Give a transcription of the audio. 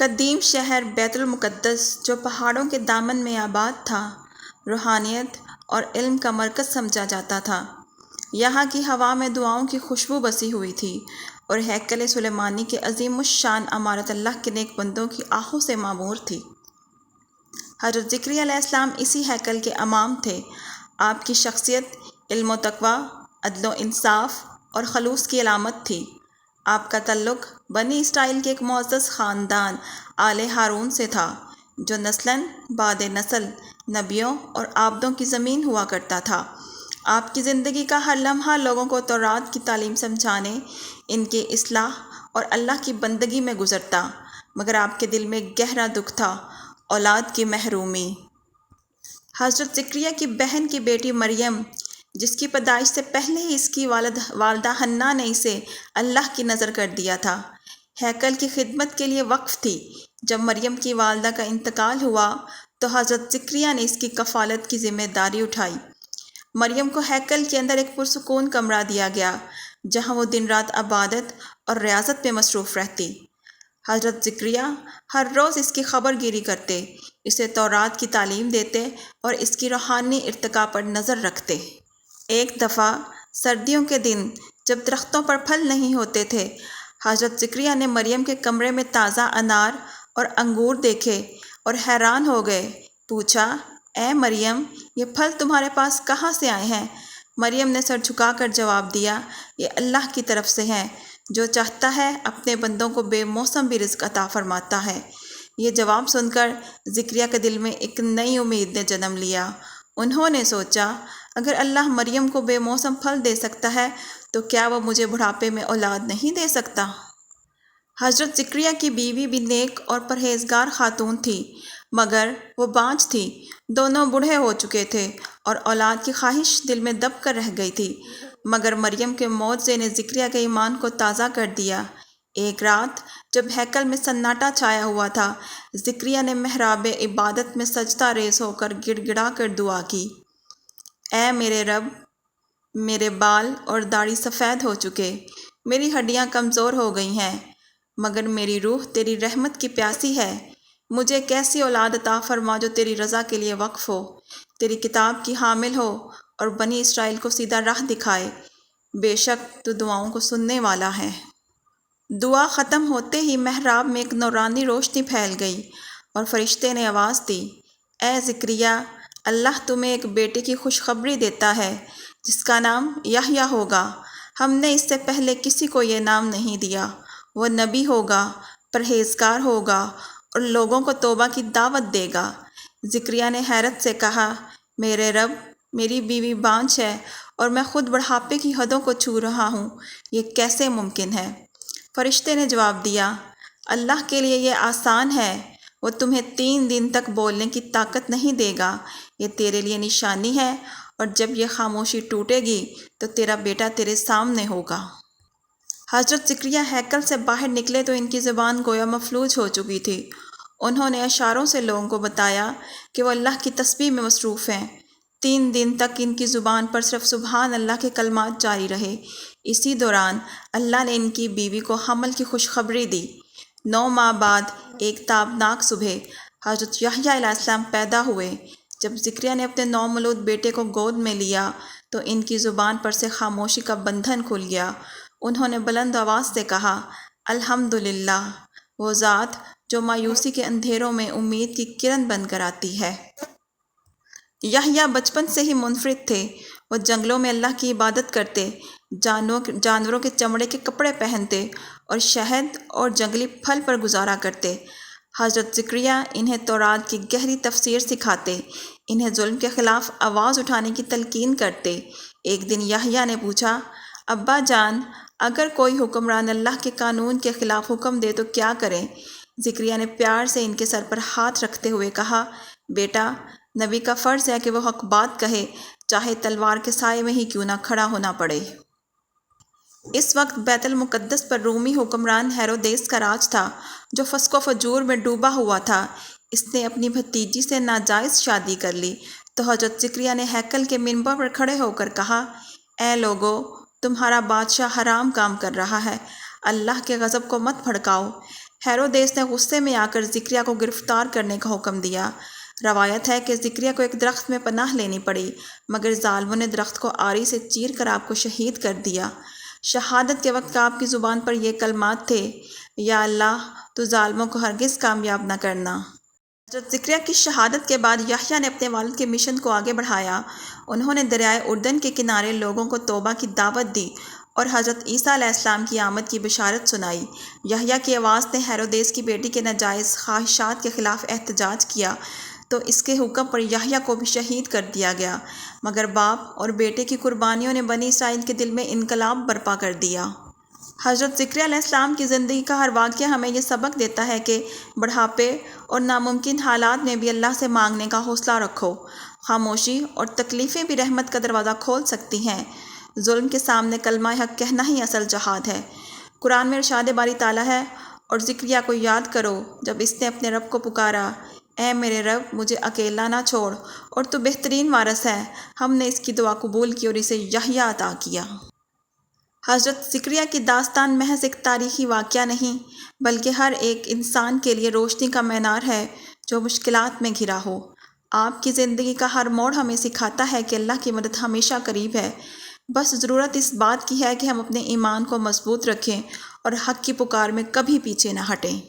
قدیم شہر بیت المقدس جو پہاڑوں کے دامن میں آباد تھا، روحانیت اور علم کا مرکز سمجھا جاتا تھا۔ یہاں کی ہوا میں دعاؤں کی خوشبو بسی ہوئی تھی اور ہیکل سلیمانی کے عظیم الشان عمارت اللہ کے نیک بندوں کی آہوں سے معمور تھی۔ حضرت ذکری علیہ السلام اسی ہیکل کے امام تھے۔ آپ کی شخصیت، علم و تقوی، عدل و انصاف اور خلوص کی علامت تھی۔ آپ کا تعلق بنی اسرائیل کے ایک معزز خاندان آل ہارون سے تھا، جو نسلاً بعد نسل، نبیوں اور آبدوں کی زمین ہوا کرتا تھا۔ آپ کی زندگی کا ہر لمحہ لوگوں کو تورات کی تعلیم سمجھانے، ان کے اصلاح اور اللہ کی بندگی میں گزرتا، مگر آپ کے دل میں گہرا دکھ تھا، اولاد کی محرومی۔ حضرت ذکریہ کی بہن کی بیٹی مریم جس کی پیدائش سے پہلے ہی اس کی والد، والدہ حنا نے اسے اللہ کی نظر کر دیا تھا۔ ہیکل کی خدمت کے لیے وقف تھی۔ جب مریم کی والدہ کا انتقال ہوا تو حضرت ذکریہ نے اس کی کفالت کی ذمہ داری اٹھائی۔ مریم کو ہیکل کے اندر ایک پرسکون کمرہ دیا گیا، جہاں وہ دن رات عبادت اور ریاضت پہ مصروف رہتی۔ حضرت ذکریہ ہر روز اس کی خبر گیری کرتے، اسے تورات کی تعلیم دیتے اور اس کی روحانی ارتقاء پر نظر رکھتے۔ ایک دفعہ سردیوں کے دن جب درختوں پر پھل نہیں ہوتے تھے، حضرت ذکریہ نے مریم کے کمرے میں تازہ انار اور انگور دیکھے اور حیران ہو گئے۔ پوچھا، اے مریم، یہ پھل تمہارے پاس کہاں سے آئے ہیں؟ مریم نے سر جھکا کر جواب دیا، یہ اللہ کی طرف سے ہیں، جو چاہتا ہے اپنے بندوں کو بے موسم بھی رزق عطا فرماتا ہے۔ یہ جواب سن کر ذکریہ کے دل میں ایک نئی امید نے جنم لیا۔ انہوں نے سوچا اگر اللہ مریم کو بے موسم پھل دے سکتا ہے، تو کیا وہ مجھے بڑھاپے میں اولاد نہیں دے سکتا؟ حضرت ذکریہ کی بیوی بھی نیک اور پرہیزگار خاتون تھی، مگر وہ بانچ تھی۔ دونوں بوڑھے ہو چکے تھے اور اولاد کی خواہش دل میں دب کر رہ گئی تھی۔ مگر مریم کے موت سے نے ذکریہ کے ایمان کو تازہ کر دیا۔ ایک رات جب ہیکل میں سناٹا چھایا ہوا تھا، ذکریہ نے محراب عبادت میں سجدہ ریز ہو کر گڑ گڑا کر دعا کی۔ اے میرے رب، میرے بال اور داڑھی سفید ہو چکے، میری ہڈیاں کمزور ہو گئی ہیں، مگر میری روح تیری رحمت کی پیاسی ہے۔ مجھے کیسی اولاد عطا فرما جو تیری رضا کے لیے وقف ہو، تیری کتاب کی حامل ہو اور بنی اسرائیل کو سیدھا راہ دکھائے۔ بے شک تو دعاؤں کو سننے والا ہے۔ دعا ختم ہوتے ہی محراب میں ایک نورانی روشنی پھیل گئی اور فرشتے نے آواز دی، اے ذکریہ اللہ تمہیں ایک بیٹے کی خوشخبری دیتا ہے، جس کا نام یحییٰ ہوگا۔ ہم نے اس سے پہلے کسی کو یہ نام نہیں دیا۔ وہ نبی ہوگا، پرہیزگار ہوگا اور لوگوں کو توبہ کی دعوت دے گا۔ ذکریہ نے حیرت سے کہا، میرے رب، میری بیوی بانچ ہے اور میں خود بڑھاپے کی حدوں کو چھو رہا ہوں۔ یہ کیسے ممکن ہے؟ فرشتے نے جواب دیا، اللہ کے لیے یہ آسان ہے۔ وہ تمہیں تین دن تک بولنے کی طاقت نہیں دے گا۔ یہ تیرے لیے نشانی ہے اور جب یہ خاموشی ٹوٹے گی تو تیرا بیٹا تیرے سامنے ہوگا۔ حضرت ذکریہ ہیکل سے باہر نکلے تو ان کی زبان گویا مفلوج ہو چکی تھی۔ انہوں نے اشاروں سے لوگوں کو بتایا کہ وہ اللہ کی تسبیح میں مصروف ہیں۔ تین دن تک ان کی زبان پر صرف سبحان اللہ کے کلمات جاری رہے۔ اسی دوران اللہ نے ان کی بیوی کو حمل کی خوشخبری دی۔ نو ماہ بعد ایک تابناک صبح حضرت یحییٰ علیہ السلام پیدا ہوئے۔ جب ذکریہ نے اپنے نومولود بیٹے کو گود میں لیا تو ان کی زبان پر سے خاموشی کا بندھن کھل گیا۔ انہوں نے بلند آواز سے کہا الحمد للہ وہ ذات جو مایوسی کے اندھیروں میں امید کی کرن بن کر آتی ہے۔ یحییٰ بچپن سے ہی منفرد تھے، وہ جنگلوں میں اللہ کی عبادت کرتے جانور جانوروں کے چمڑے کے کپڑے پہنتے اور شہد اور جنگلی پھل پر گزارا کرتے۔ حضرت ذکریہ انہیں تورات کی گہری تفسیر سکھاتے۔ انہیں ظلم کے خلاف آواز اٹھانے کی تلقین کرتے۔ ایک دن یحییٰ نے پوچھا، ابا جان، اگر کوئی حکمران اللہ کے قانون کے خلاف حکم دے تو کیا کریں؟ ذکریہ نے پیار سے ان کے سر پر ہاتھ رکھتے ہوئے کہا، بیٹا، نبی کا فرض ہے کہ وہ حق بات کہے، چاہے تلوار کے سائے میں ہی کیوں نہ کھڑا ہونا پڑے۔ اس وقت بیت المقدس پر رومی حکمران ہیرودیس کا راج تھا، جو فسق و فجور میں ڈوبا ہوا تھا۔ اس نے اپنی بھتیجی سے ناجائز شادی کر لی۔ تو حضرت ذکریہ نے ہیکل کے منبر پر کھڑے ہو کر کہا، اے لوگو، تمہارا بادشاہ حرام کام کر رہا ہے۔ اللہ کے غضب کو مت پھڑکاؤ ہیرودیس نے غصے میں آ کر ذکریہ کو گرفتار کرنے کا حکم دیا۔ روایت ہے کہ ذکریہ کو ایک درخت میں پناہ لینی پڑی، مگر ظالموں نے درخت کو آری سے چیر کر آپ کو شہید کر دیا۔ شہادت کے وقت آپ کی زبان پر یہ کلمات تھے، یا اللہ، تو ظالموں کو ہرگز کامیاب نہ کرنا۔ حضرت ذکریہ کی شہادت کے بعد یحییٰ نے اپنے والد کے مشن کو آگے بڑھایا۔ انہوں نے دریائے اردن کے کنارے لوگوں کو توبہ کی دعوت دی اور حضرت عیسیٰ علیہ السلام کی آمد کی بشارت سنائی۔ یحییٰ کی آواز نے ہیرودیس کی بیٹی کے ناجائز خواہشات کے خلاف احتجاج کیا۔ تو اس کے حکم پر یحییٰ کو بھی شہید کر دیا گیا۔ مگر باپ اور بیٹے کی قربانیوں نے بنی اسرائیل کے دل میں انقلاب برپا کر دیا۔ حضرت ذکریہ علیہ السلام کی زندگی کا ہر واقعہ ہمیں یہ سبق دیتا ہے کہ بڑھاپے اور ناممکن حالات میں بھی اللہ سے مانگنے کا حوصلہ رکھو۔ خاموشی اور تکلیفیں بھی رحمت کا دروازہ کھول سکتی ہیں۔ ظلم کے سامنے کلمہ حق کہنا ہی اصل جہاد ہے۔ قرآن میں ارشاد باری تعالیٰ ہے اور ذکریہ کو یاد کرو جب اس نے اپنے رب کو پکارا۔ اے میرے رب، مجھے اکیلا نہ چھوڑ، اور تو بہترین وارث ہے۔ ہم نے اس کی دعا قبول کی اور اسے یحییٰ عطا کیا۔ حضرت ذکریہ کی داستان محض ایک تاریخی واقعہ نہیں، بلکہ ہر ایک انسان کے لیے روشنی کا مینار ہے جو مشکلات میں گھرا ہو۔ آپ کی زندگی کا ہر موڑ ہمیں سکھاتا ہے کہ اللہ کی مدد ہمیشہ قریب ہے۔ بس ضرورت اس بات کی ہے کہ ہم اپنے ایمان کو مضبوط رکھیں اور حق کی پکار میں کبھی پیچھے نہ ہٹیں۔